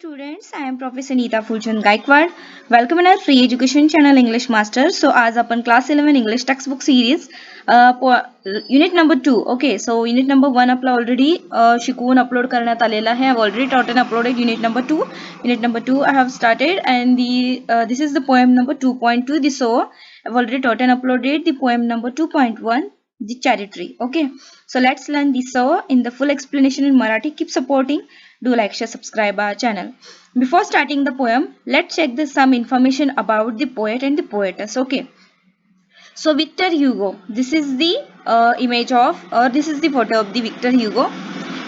Students I am professor Neeta Phulchand Gaikwad welcome in our free education channel English master so आज आपण class eleven English text book series unit number two okay so unit number one आपला already शिकवून upload करण्यात आलेला आहे. I already taught and uploaded unit number two unit number two I have started and the this is the poem number two point two the so I already taught and uploaded the poem number two point one the cherry tree okay so let's learn the so. In the full explanation in marathi keep supporting. Do like share subscribe our channel. Before starting the poem let's check the some information about the poet and the poetess okay? So victor hugo. This is the uh, image of or this is the photo of the victor hugo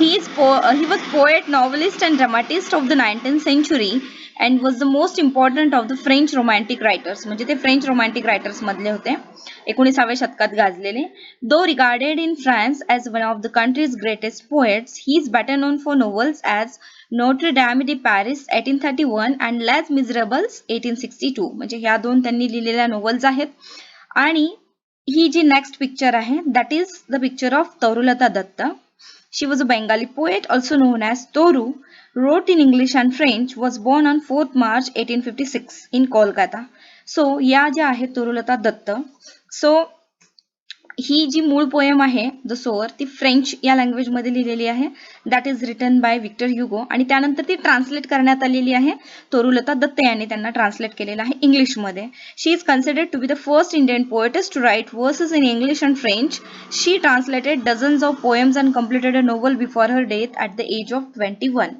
he is po- uh, he was poet novelist and dramatist of the 19th century and was the most important of the French romantic writers. म्हणजे ते French romantic writers मधले होते. एकोणीसाव्या शतकात गाजलेले. Though regarded in France as one of the country's greatest poets he is better known for novels as Notre Dame de Paris eighteen thirty one and Les Miserables eighteen sixty two म्हणजे ह्या दोन त्यांनी लिहिलेल्या novels आहेत. आणि ही जी next picture आहे that is the picture of Tarulata Dutt She was a Bengali poet also known as Toru wrote in English and French, was born on 4th March 1856 in Kolkata. So या ज्या आहेत तरुलता Datta so ही जी मूळ poem आहे the Zoar ती French या लँग्वेजमध्ये लिहिलेली आहे. That is written by Victor Hugo आणि त्यानंतर ती ट्रान्सलेट करण्यात आलेली आहे तोरुलता दत्त यांनी त्यांना ट्रान्सलेट केलेलं आहे इंग्लिशमध्ये she is considered to be the first Indian poets to write verses in English and French she translated dozens of poems and completed a novel before her death at the age of twenty one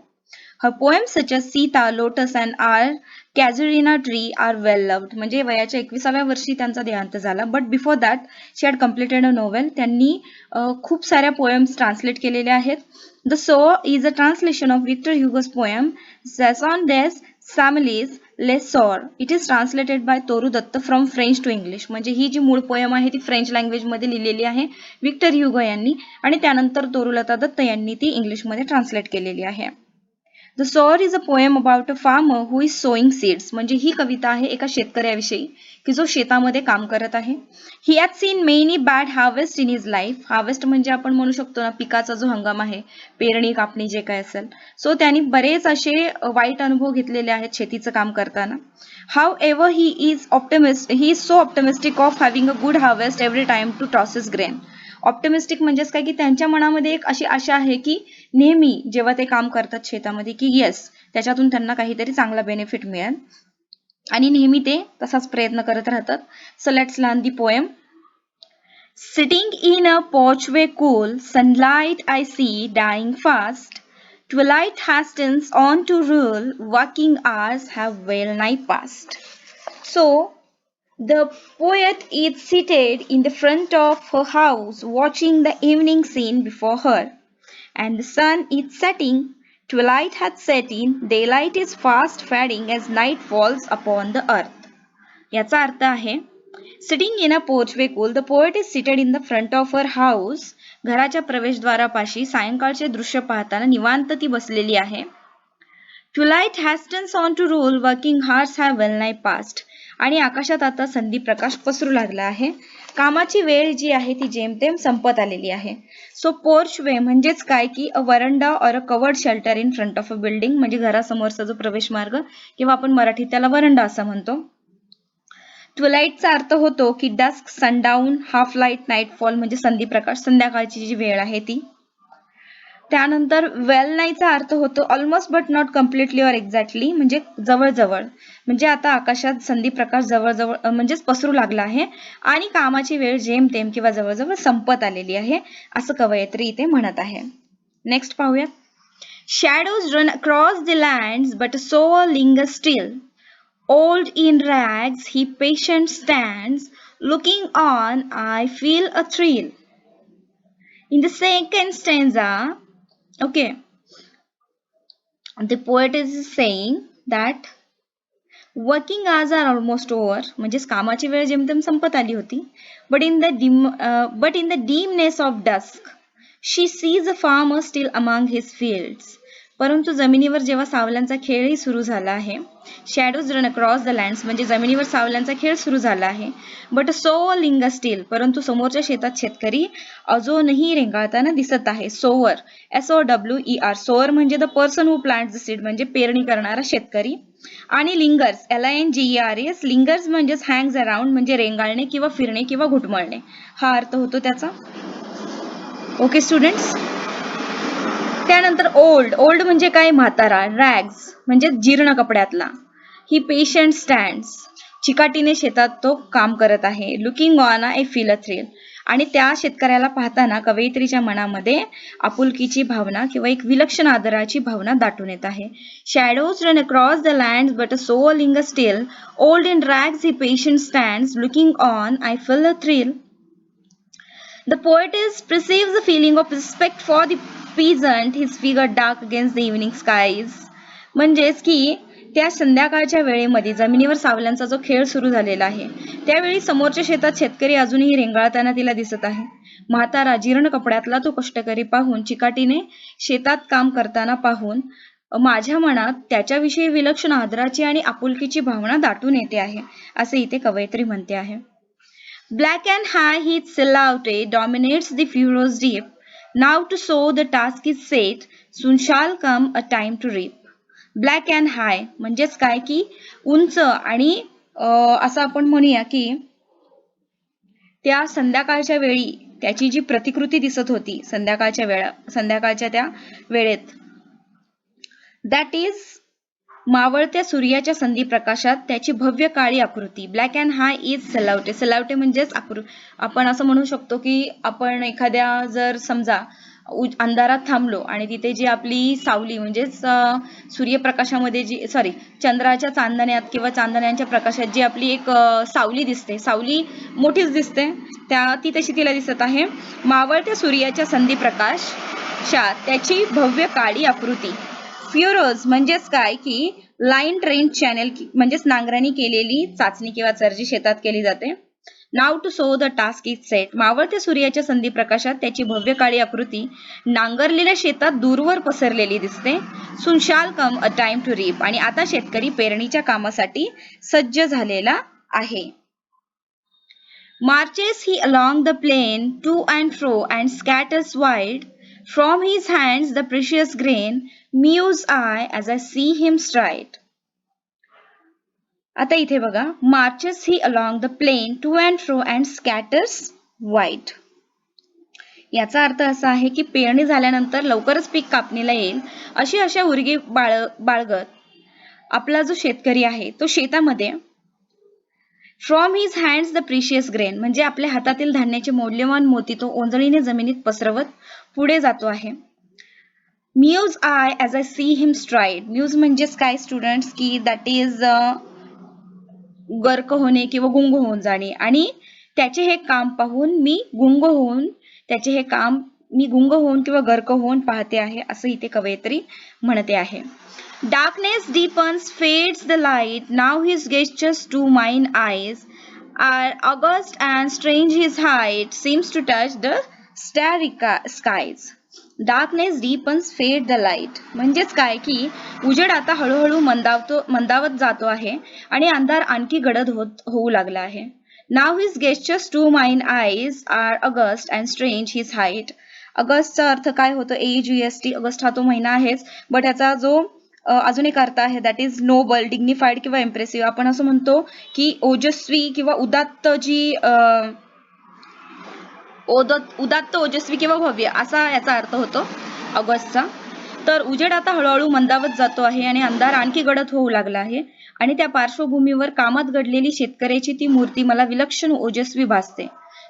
Her poems such as Sita, Lotus and Our Casuarina Tree are well loved. म्हणजे वयाच्या एकविसाव्या वर्षी त्यांचा देहांत झाला. But before that she had completed a novel त्यांनी खूप साऱ्या पोएम्स ट्रान्सलेट केलेल्या आहेत. The sower is a translation of Victor Hugo's poem on डेस सॅमिलीज लेसॉर it is translated by Toru Dutt from French to English म्हणजे ही जी मूळ पोयम आहे ती फ्रेंच लँग्वेजमध्ये लिहिलेली आहे विक्टर ह्युगो यांनी. आणि त्यानंतर तोरुलता दत्त यांनी ती इंग्लिशमध्ये ट्रान्सलेट केलेली आहे. The sower is a poem about a farmer who is sowing seeds म्हणजे ही कविता आहे एका शेतकऱ्याविषयी की जो शेतामध्ये काम करत आहे. He has seen many bad harvest in his life harvest म्हणजे आपण म्हणू शकतो ना पिकाचा जो हंगाम आहे पेरणी कापणी जे काय असेल. सो त्यांनी बरेच असे वाईट अनुभव घेतलेले आहेत शेतीचं काम करताना. However he is optimist he is so optimistic of having a good harvest every time to tosses grain optimistic म्हणजेच काय? की त्यांच्या मनामध्ये एक अशी आशा आहे की नेहमी जेव्हा ते काम करतात शेतामध्ये की येस त्याच्यातून त्यांना काहीतरी चांगला बेनिफिट मिळेल. आणि नेहमी ते तसाच प्रयत्न करत राहतात. So let's learn the poem sitting in a porchway cool sunlight I see dying fast twilight hastens on to rule. Working hours have well nigh passed. So the poet is seated in the front of her house watching the evening scene before her and the sun is setting twilight hath set in daylight is fast fading as night falls upon the earth याचा अर्थ आहे sitting in a porchway cool the poet is seated in the front of her house घराच्या प्रवेशद्वारापाशी सायंकाळचे दृश्य पाहताना निवांत ती बसलेली आहे twilight hastens on to rule working hours have well nigh passed आणि आकाशात आता संधी प्रकाश पसरू लागला आहे. कामाची वेळ जी आहे ती जेमतेम संपत आलेली आहे. सो पोर्च वे म्हणजेच काय? की a veranda or a covered shelter in front of a building म्हणजे घरासमोरचा जो प्रवेश मार्ग किंवा आपण मराठीत त्याला वरंडा असं म्हणतो. ट्वेलाईटचा अर्थ होतो की dusk sundown half light nightfall म्हणजे संधी प्रकाश संध्याकाळची जी वेळ आहे ती. त्यानंतर वेल नाईचा अर्थ होतो almost but not completely or exactly म्हणजे जवळजवळ. म्हणजे आता आकाशात संधी प्रकाश जवळजवळ म्हणजेच पसरू लागला आहे आणि कामाची वेळ जेमतेम किंवा जवळजवळ संपत आलेली आहे असं कवयत्री इथे म्हणत आहे. नेक्स्ट पाहूयात. Shadows run across the land but so ling still Old in rags, he patient stands, looking on, I feel a thrill. In the second stanza, okay, the poet is saying that working hours are almost over म्हणजेच कामाची वेळ जेमतेम संपत आली होती but in the dim but in the dimness of dusk she sees a farmer still among his fields परंतु जमिनीवर जेव्हा सावल्यांचा खेळही सुरू झाला आहे shadows run across the lands म्हणजे जमिनीवर सावल्यांचा खेळ सुरू झाला आहे. बट सो लिंग स्टील परंतु समोरच्या शेतात शेतकरी अजूनही रेंगाळताना दिसत आहे. Sower S O W E R sower म्हणजे the person who plant the seed म्हणजे पेरणी करणारा शेतकरी. आणि lingers L I N G R S lingers म्हणजेच हँग्स अराउंड म्हणजे रेंगाळणे किंवा फिरणे किंवा घुटमळणे. हा अर्थ होतो त्याचा. ओके स्टुडंट्स त्यानंतर ओल्ड. ओल्ड म्हणजे काय? म्हातारा. रॅग्स. म्हणजे जीर्ण कपड्यातला. ही पेशंट स्टँड चिकाटीने शेतात तो काम करत आहे. Looking on I feel a thrill आणि त्या शेतकऱ्याला पाहताना कवयित्रीच्या मनामध्ये आपुलकीची भावना किंवा एक विलक्षण आदराची भावना दाटून येत आहे. Shadows run across the land but so ling still old in rags he patient stand looking on I feel a thrill The is perceives the feeling of respect for the peasant, his figure dark against the evening skies. म्हणजेच की त्या संध्याकाळच्या वेळेमध्ये जमिनीवर सावल्यांचा जो खेळ सुरू झालेला आहे त्यावेळी समोरच्या शेतात शेतकरी अजूनही रेंगाळताना तिला दिसत आहे. म्हातारा जीर्ण कपड्यातला तो कष्टकरी पाहून चिकाटीने शेतात काम करताना पाहून माझ्या मनात त्याच्याविषयी विलक्षण आदराची आणि आपुलकीची भावना दाटून येते आहे असे इथे कवयित्री म्हणते आहे. Black and high he silhouette dominates the furrows deep. Now to sow the task is set, soon shall come a time to reap. Black and high म्हणजेच काय की उंच आणि असं आपण म्हणूया की त्या संध्याकाळच्या वेळी त्याची जी प्रतिकृती दिसत होती संध्याकाळच्या वेळा संध्याकाळच्या त्या वेळेत दॅट इज मावळत्या सूर्याच्या संधी प्रकाशात त्याची भव्य काळी आकृती. Black and high is silhouette silhouette म्हणजेच आकृ आपण असं म्हणू शकतो की आपण एखाद्या जर समजा अंधारात थांबलो आणि तिथे जी आपली सावली म्हणजेच सूर्यप्रकाशामध्ये जी सॉरी चंद्राच्या चांदण्यात किंवा चांदण्यांच्या प्रकाशात जी आपली एक सावली दिसते. सावली मोठीच दिसते. त्या ती तशी तिला दिसत आहे. मावळत्या सूर्याच्या संधी प्रकाशात त्याची भव्य काळी आकृती. फ्युरोज म्हणजेच काय? की लाईन ट्रेन चॅनेल म्हणजेच नांगरानी केलेली चाचणी किंवा चर्जी शेतात केली जाते. Now to sow the task is set मावळत्या सूर्याच्या संधी प्रकाशात त्याची भव्य काळी आकृती नांगरलेल्या शेतात दूरवर पसरलेली दिसते. Soon shall come a time to reap आणि आता शेतकरी पेरणीच्या कामासाठी सज्ज झालेला आहे. Marches he along the plain to and fro and scatters wide from his hands the precious grain, muse I as I see him stride. आता इथे बघा marches he along the plain to and fro and scatters wide. याचा अर्थ असा आहे की पेरणी झाल्यानंतर लवकरच पीक कापणीला येईल अशी अशा उर्गी बाळ बाळगत आपला जो शेतकरी आहे तो शेतामध्ये from his hands the precious grain म्हणजे आपल्या हातातील धान्याचे मौल्यवान मोती तो ओंजळीने जमिनीत पसरवत पुढे जातो आहे. Muse I as I see him stride muse म्हणजेच काय स्टुडंट्स की दॅट इज uh, गर्क होणे किंवा गुंग होऊन जाणे. आणि त्याचे हे काम पाहून मी गुंग होऊन त्याचे हे काम मी गुंग होऊन किंवा गर्क होऊन पाहते आहे असं इथे कवयत्री म्हणते आहे. Darkness deepens fades the light now his gestures to mine eyes are august and strange his height seems to touch the starry skies darkness deepens fade the light म्हणजेच काय की उजेड आता हळूहळू मंदावतो मंदावत जातो आहे आणि अंधार आणखी गडद होत होऊ लागला आहे. Now his gestures to mine eyes are august and strange his height ऑगस्टचा अर्थ काय होतो? ए जी एस टी हा तो महिना आहेच. बट याचा जो अजून एक अर्थ आहे दॅट इज नोबल डिग्निफाईड किंवा इम्प्रेसिव्ह आपण असं म्हणतो की ओजस्वी किंवा उदात्त जी ओदत उदात्त ओजस्वी किंवा भव्य असा याचा अर्थ होतो ऑगस्टचा. तर उजेड आता हळूहळू मंदावत जातो आहे आणि अंधार आणखी गडद होऊ लागला आहे. आणि त्या पार्श्वभूमीवर कामात घडलेली शेतकऱ्याची ती मूर्ती मला विलक्षण ओजस्वी भासते.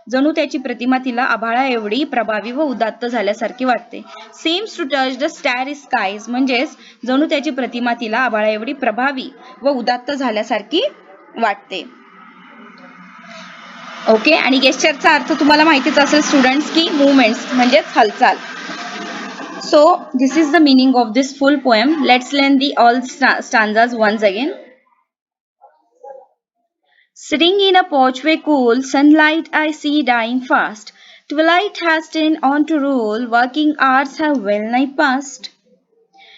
जणू त्याची प्रतिमा तिला आभाळा एवढी प्रभावी व उदात्त झाल्यासारखी वाटते. Seems to touch the starry skies म्हणजेच जणू त्याची प्रतिमा तिला आभाळा एवढी प्रभावी व उदात्त झाल्यासारखी वाटते. ओके आणि गेस्टरचा अर्थ तुम्हाला माहितीच असेल स्टुडंट्स की मुवमेंट्स म्हणजेच हालचाल. So this is the meaning of this full poem. Let's learn the all stanzas stanzas once again. Sitting in a porchway cool, sunlight I see dying fast. Twilight has turned on to rule, working hours have well nigh passed.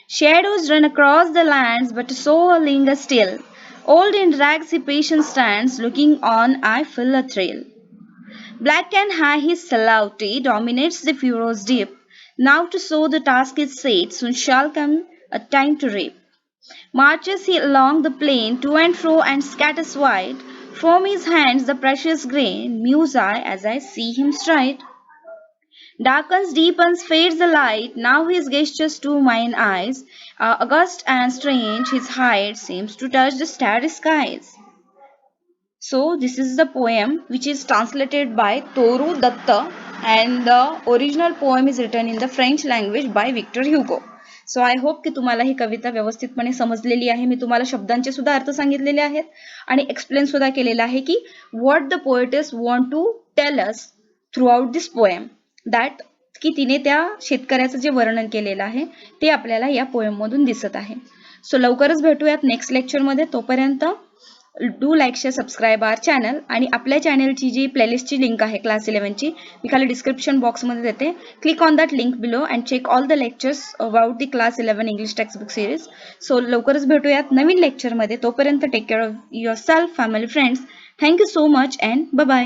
Shadows run across the lands, but so linger still. Old in rags he patient stands, looking on I feel a thrill. Black and high his salauti dominates the furrow's deep. Now to sow the task is set, soon shall come a time to reap. Marches he along the plain, to and fro and scatters wide. From his hands the precious grain, muse I as I see him stride. Darkens, deepens, fades the light. Now his gestures to mine eyes are august and strange. His height seems to touch the starry skies. So this is the poem which is translated by Toru Datta and the original poem is written in the French language by Victor Hugo. So I hope की तुम्हाला ही कविता व्यवस्थितपणे समजलेली आहे. मी तुम्हाला शब्दांचे सुद्धा अर्थ सांगितलेले आहेत. आणि एक्सप्लेन सुद्धा केलेला आहे की what the poetess want to tell us throughout this poem that की तिने त्या शेतकऱ्याचं जे वर्णन केलेलं आहे ते आपल्याला या पोएममधून दिसत आहे. सो लवकरच भेटूयात नेक्स्ट लेक्चरमध्ये तोपर्यंत do like share subscribe our channel आणि आपल्या चॅनलची जी प्लेलिस्टची लिंक आहे क्लास इलेव्हनची मी खाली डिस्क्रिप्शन बॉक्समध्ये देते. Click on that link below and check all the lectures about the class eleven English text book series so लवकरच भेटूयात नवीन लेक्चरमध्ये तोपर्यंत take care of yourself family friends thank you so much and bye